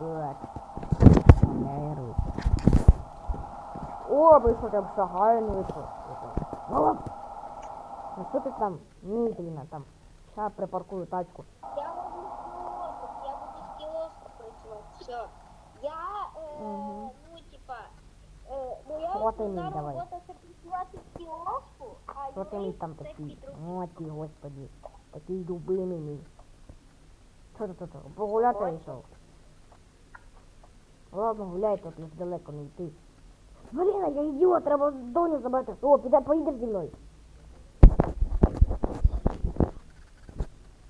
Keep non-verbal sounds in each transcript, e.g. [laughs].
Не руки. О, вийшов там шагає, не вийшов. Ну, ну що ти там? Медленно там. Ща припаркую тачку. Я буду киоск, я буду з киоску працювати. Все. Я, е, ну, типа, е, моя Що ти мій, основна давай? працювати в а Що ти мій там такий? Ну, а ти, господи. Такий любимий мій. Що ти тут? Погуляти вийшов? Ладно, гуляй тут, далеко не йти. Блін, а я ідіот, треба доню забрати. О, піде, поїдеш зі мною.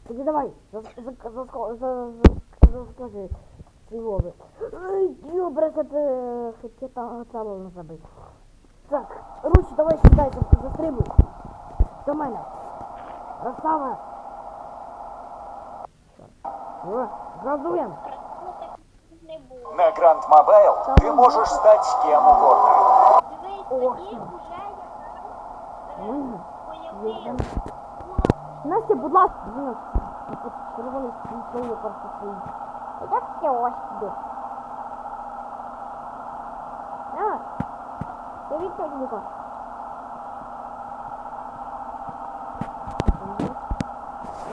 Тоді давай, за, за, за, за, за, за, скажи, Львові. Ай, Йобрес, это хотя там там забити. Так, ручі, давай сідай, за- застрибуй. До мене. Розстава. Газуємо. На Гранд Мобайл ты можешь стать кем угодно. Їдем. Настя, будь ласка, тут червоний світло просто стоїть. А як це ось туди? А, я відповідь Лука.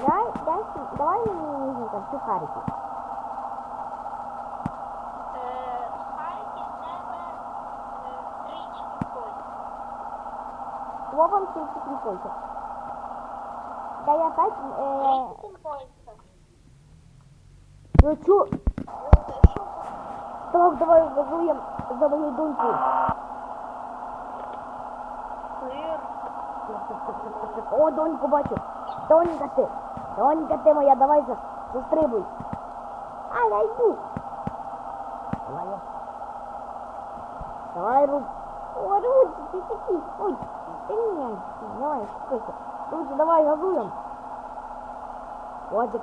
Дай, дай, давай мені нужно там сухарики. Е, Харків в тебе е, тричі входить. Лобом 70 прикольчик. Да я опять, э, символіка. ну чё, Е, так, давай газуем за мою доньку. О, доньку бачу. Донька ти. Донька ти моя, давай за, застрибуй. А, я йду. Давай. Рудь. О, Рудь, ти такий. Ой, ти не Давай, успокойся. Рудь, давай, газуем. Вадик.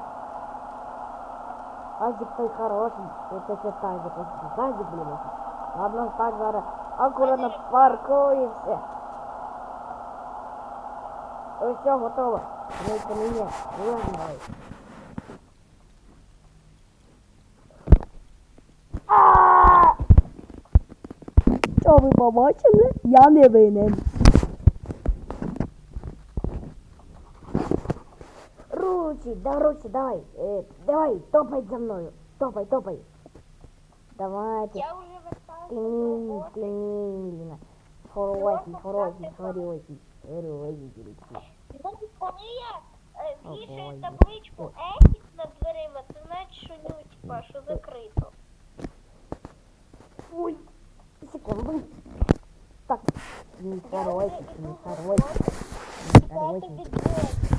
Азик той хороший. Это все тазик. Тазик, блин. Ладно, так зараз акуратно паркуємося. Ось все, готово. Ну, не є. Ладно, давай. Що ви побачили? Я не винен. Ручі, да, Ручі, давай, е, давай, топай за мною. Топай, топай. Давайте. Я вже вертаюся Ти до мій, роботи. ти мій, Ліна. Хороший, хороший, хороший. Хороший, дівчатки. Ну, коли я е, Ой. вішаю табличку Екіс над дверима, це значить, що ну, типа, що закрито. Ой, секунду. Так, не хороший, не ну, хороший, не Дайте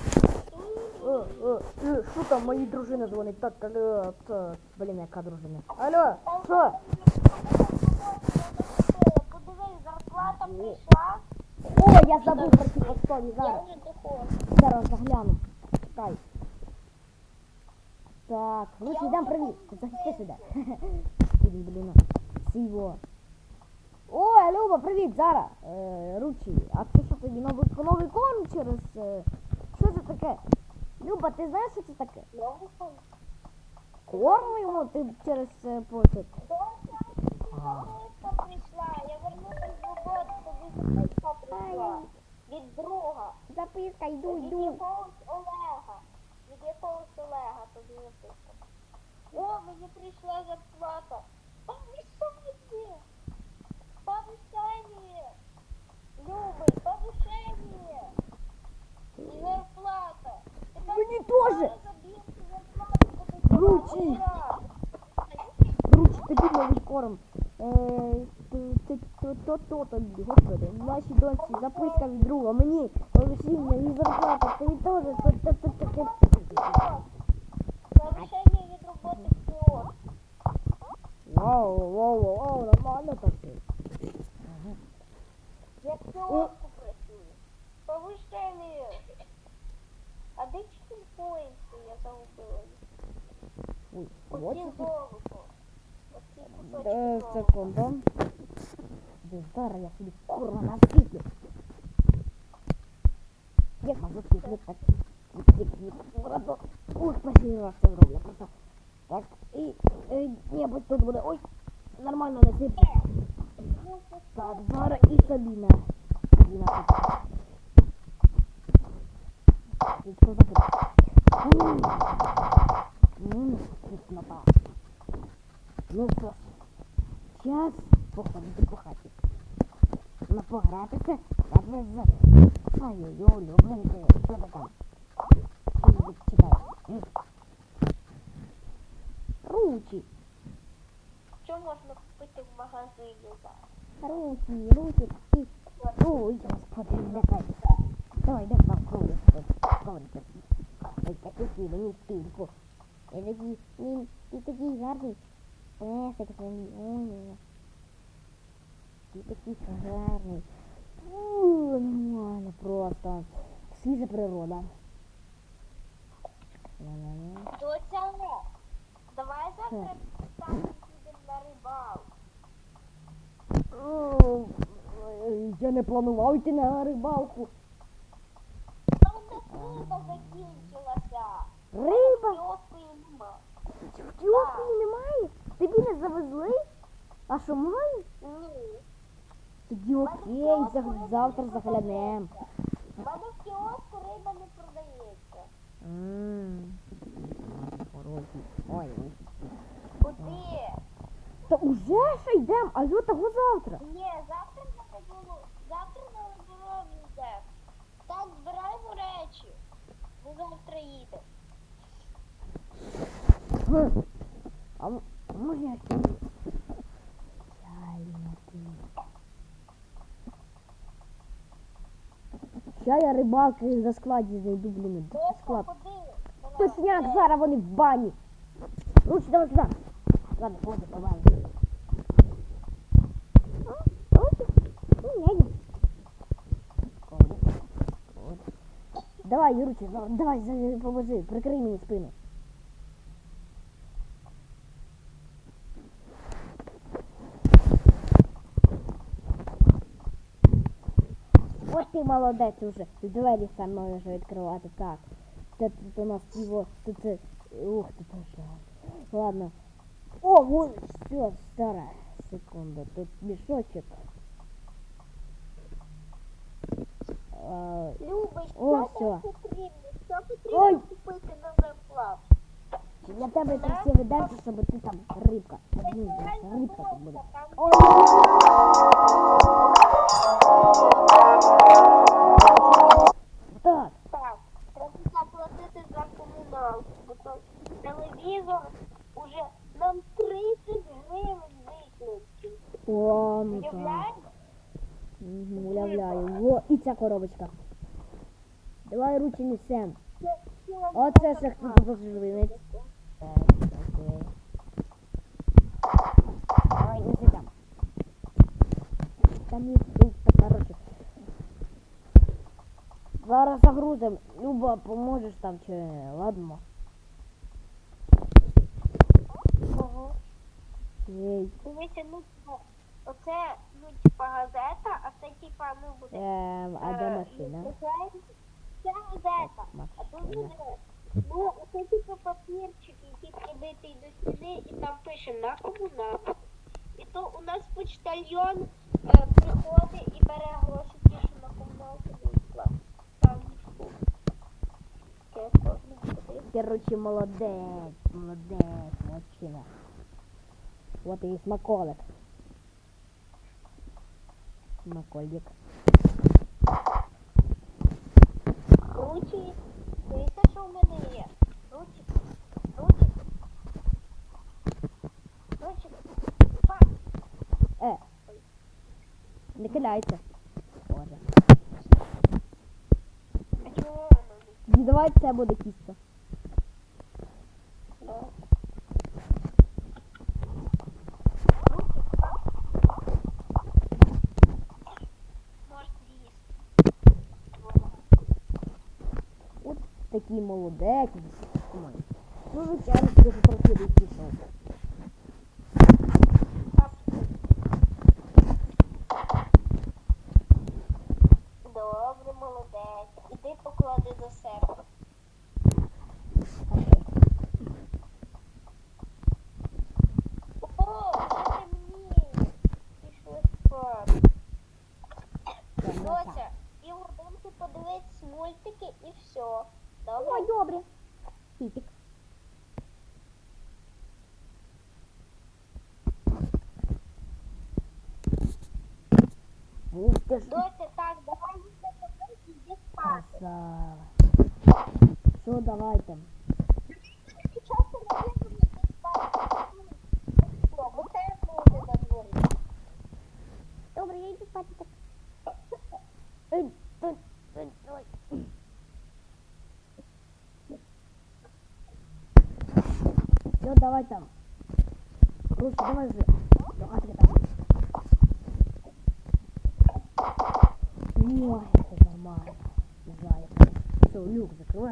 Е, е, е, Що там, мої дружина дзвонить? Так, алло, та, блін, яка дружина? Алло, що? Подивись, зарплата прийшла, О, я забув про ці постоні, я зараз. вже доходжу. Зараз загляну. Чекай. Так, Ручі, йдем привіт. Захисти сюди. [laughs] Блін, блін. Сіво. О, Люба, привіт, Зара. Е, Ручі, а це що тобі новий, новий корм через... Е, це таке? Люба, ти знаєш, що це таке? Корм йому ти через посуд. Прийшла, я вернулась з роботи, тобі записка прийшла. Від друга. Записка, йду, Від йду. якогось Олега. Від якогось Олега тобі записка. О, мені прийшла зарплата. Повишення! Повишення! Любий, повишення! Зарплата! Тепер Мені ти теж. мала забігти зарплату, тобі Ручі. Ура! Ручі, тобі новий корм. Е, ти- то, то, то господи. Нашій доньці записка від друга. Мені повищення і зарплата. Тобі теж. то- то- то- то- то- Повишення від роботи в. Вау, вау, вау, нормально так. Я кіоску працюю. Повишення. А де чекінпоінти я загубила? Ой, Оці вот. золото. Оці кусочки золота. секунду. Де зараз я собі курва наскільки. Я кажу, пізник так. Пізник, Ух, спасибо, раз це зроблю. Просто. Так, і Ей, ні, бо тут буде. Ой, нормально не сипе. Так, зараз і Сабіна. Сабіна тут. Річку закрити. Ммм. Ммм, вкуснота. Ну що ж, час походити по хаті. Ну, погратися, так ви з своєю улюбленкою. Що ти там? Що можна купити в магазині зараз? Руки, руки і... Ой, господи. Давай, дай там коврик. Коврик. Ой, ти мені спинку. Я такий, він, ти такий гарний. Песик свій, ой, ой. Ти такий гарний. Фу, нормально просто. Свіжа природа. Ла-ла-ла. Давай завтра там підемо на рибалку. Я не планував йти на рибалку. Та у нас риба закінчилася. Риба? І. В кіоску немає? Тобі не завезли? А що має? Ні. Тоді окей, зав- завтра заглянем. У мене в кіоску риба не продається. Хороший. Ой. Куди? Та уже що йдемо, а йо того завтра. Ні, завтра на риболу. Завтра на риболовлю йдемо. Так, збираємо речі. Ми завтра їдемо. А м- можна я Ща я рибак на складі знайду, блін, склад. Точняк, зараз вони в бані. Руч, давай сюди. Ладно, ходи, побавимо. Давай, Юрчик, давай, поможи, прикрий мені спину. От ти молодець уже. Двері сам можеш відкривати. Так. Це тут у нас його. Тут це. Ух ти пожалуйста. Ладно. О, вот, все, стара. Секунду. Тут мішочок. А, Любиш, О, що нам всё. потрібно? Що потрібно Ой. купити на зарплату? для тебе красиве дерце, щоб ти там рибка. Блін, рибка тут буде. Ой. Коробочка. Давай ручі несем. Оце хто поживинець. Давай, неси там. Там є короче. Зараз загрузим. Люба, поможеш там чи ладно? Ого. Ей. Дивися, ну оце ну типа газета, а це типа ну буде. Ем, а де е, машина? Це це газета. А тут буде. Ну, це типа папірчик, який прибитий до стіни, і там пише на комуналку. І то у нас почтальйон е, приходить і бере гроші ті, що на комуналку відклав. Там. Короче, молодець, молодець, молодчина. Вот і смаколик. Смаколик. Ручі, дивіться, що в мене є. Ручі, ручі, ручі. Па. Е. Не киляйся. Боже. А чого воно давай це буде кістка. Ну. Можете їсти. От такий молодець. Ну, звичайно, тебе трохи пішов. Добре, молодець. Іди поклади до себе. Ти ж Доця, так, давай їсти тобі і йди спати. красава. Що, давайте. Ти часто не вийду, йди спати. Що, бо тепло вже на дворі. Добре, я йду спати так. Ей, ей, ей, ой. Все, давай там. Короче, давай вже. До хати там. Ой, це нормально. Не знаю. Все, люк закриваєш, смотри на мене. І спати. М,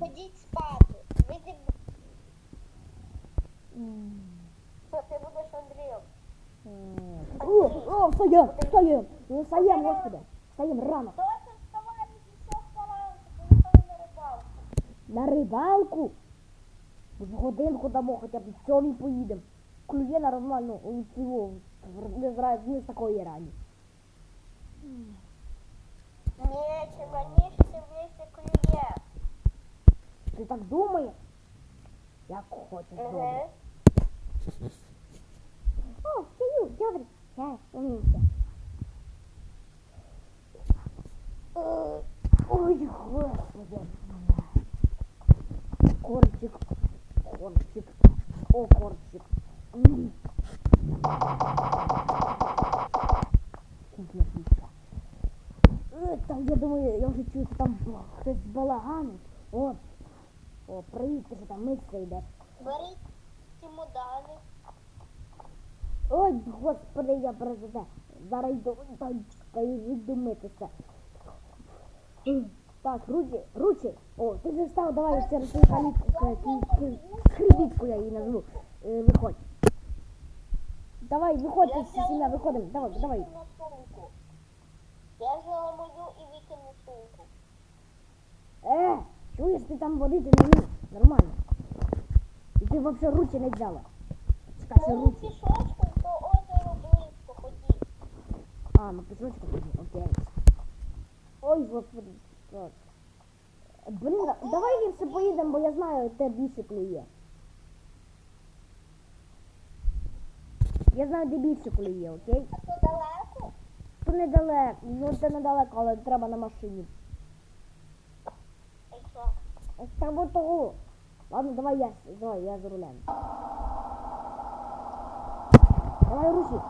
Ходіть спати. М. Що, ти будеш Андрієм? О, о, встаем, встаем, ну встаем, господи, встаем рано. Доця, вставай, пішов вставай, поїхали на рибалку. На рибалку. В годинку дамо, хоча б в сьомій поїдемо. Клює на нормально, у цього, не знаю, не з такої рані. Ні, чим раніше, тим більше клює. Ти так думаєш? Як хочеш, добре. Угу. О, стою, добре. Я умівся. Ой, господи. Корчик, корчик, о, корчик. Там, я думаю, я вже чую, що там хтось балаганить. О, о, привіт, ти що там митися йде. Беріть чемодани. Ой, господи, я президе. Зараз йду, та, та йду митися. Так, ручі, ручі. О, ти вже встав, давай через цю калітку, к- к- к- хребітку я її назву. Е, Виходь. Давай, виходь, сім'я, виходимо. Давай, давай. Я взяла мою і викину сумку. Е, чуєш, ти там водити не вмієш. Нормально. І ти взагалі ручі не взяла. Чекай, що Ну, ручі. пішочком до озера близько ходіть. А, на пісочку тоді, окей. Ой, господи. Так. Блін, а давай ліпше поїдемо, бо я знаю, де більше клює. Я знаю, де більше клює, окей? А? То недалеко, ну це недалеко, але треба на машині. Що? Треба того. Ладно, давай я, давай, я за рулем. Давай руши.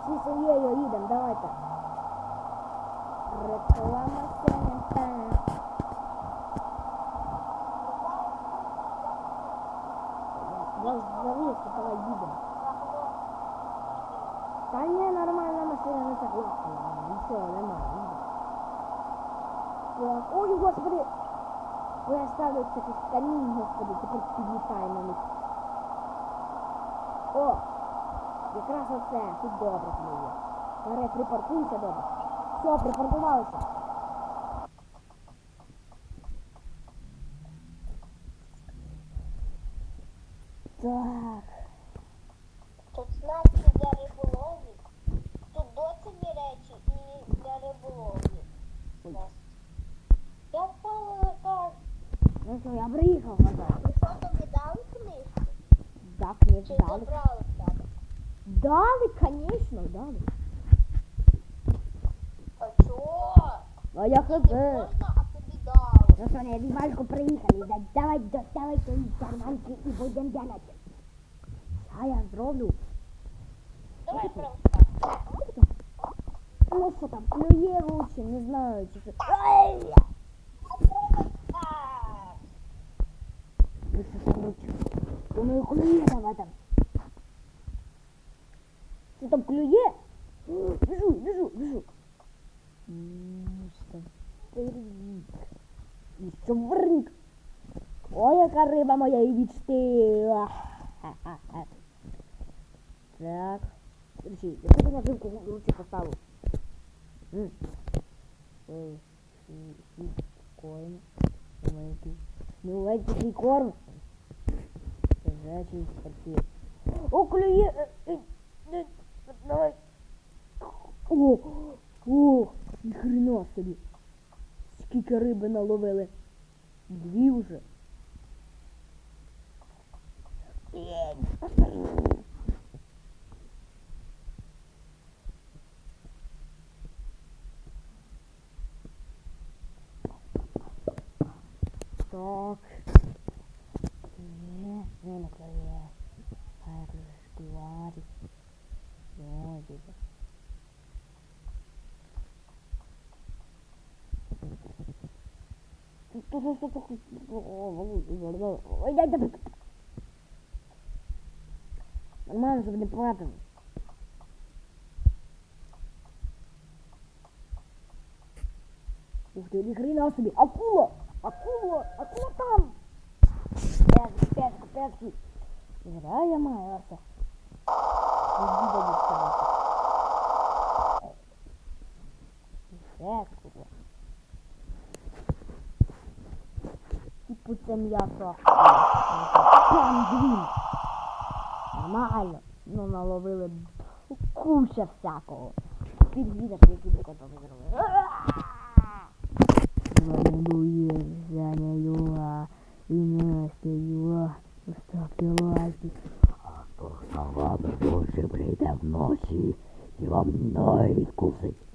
Всі, сім'єю їдемо, давайте. Реклама сенета. Я завис, давай їдемо. Та ні, нормальна машина не согласна. Нічого, нормально. їдемо. Так, ой, господи! Ой, я ставлю це якийсь камінь, господи, тепер підлітає на них. О! Якраз оце, тут добре плює. Зараз припаркуйся добре. Все, припаркувалися. Так. Тут знак для риболовлі. Тут доцільні речі і для риболовлі. Ой. Я впала на карту. Ну що, я приїхав, гадаю. І що тобі дали книжку? Так, не Чи дали. тебе? Дали, конечно, дали. А чого? А я хз. можна, а тобі дали. Ну що, на рибалку приїхали, да- давай доставай твої карманки і будемо бігати. А я зроблю. Давай прям так. Ну що там, клює лучше, не знаю, чи що. Ай! Ну що ж круче. Думаю, клює давай там. Що там клює? Біжу, біжу, біжу. Містер Перік. Містер Вернік. Ой, яка риба моєї мічти. Ха-ха-ха. Так. Подожди, яку ти наживку в руці поставив? М. Ой, сі- сі- корм. Маленький. Маленький твій корм. Лежачий пакет. О, клює. Е, е, е, Давай. О, о, ніхрена собі. Скільки риби наловили. Дві вже. Так. Є, не на клаве. Хай трошки варить. Ой, дідя. Ой, дай, дай. Нормально, щоб не плакали. Ух ты, ни хрена себе, акула! Акула! Акула там! Пятки, пятки, пятки. Зря я маялся. Иди да це м'ясо. Прям. Нормально. Ну наловили куча всякого. Підвідаш, які б котом зробили. Рекомендую Женя Юла и Настя Юла. Ставьте лайки. А то за вами дуже прийде вночі і вам навіть кусить.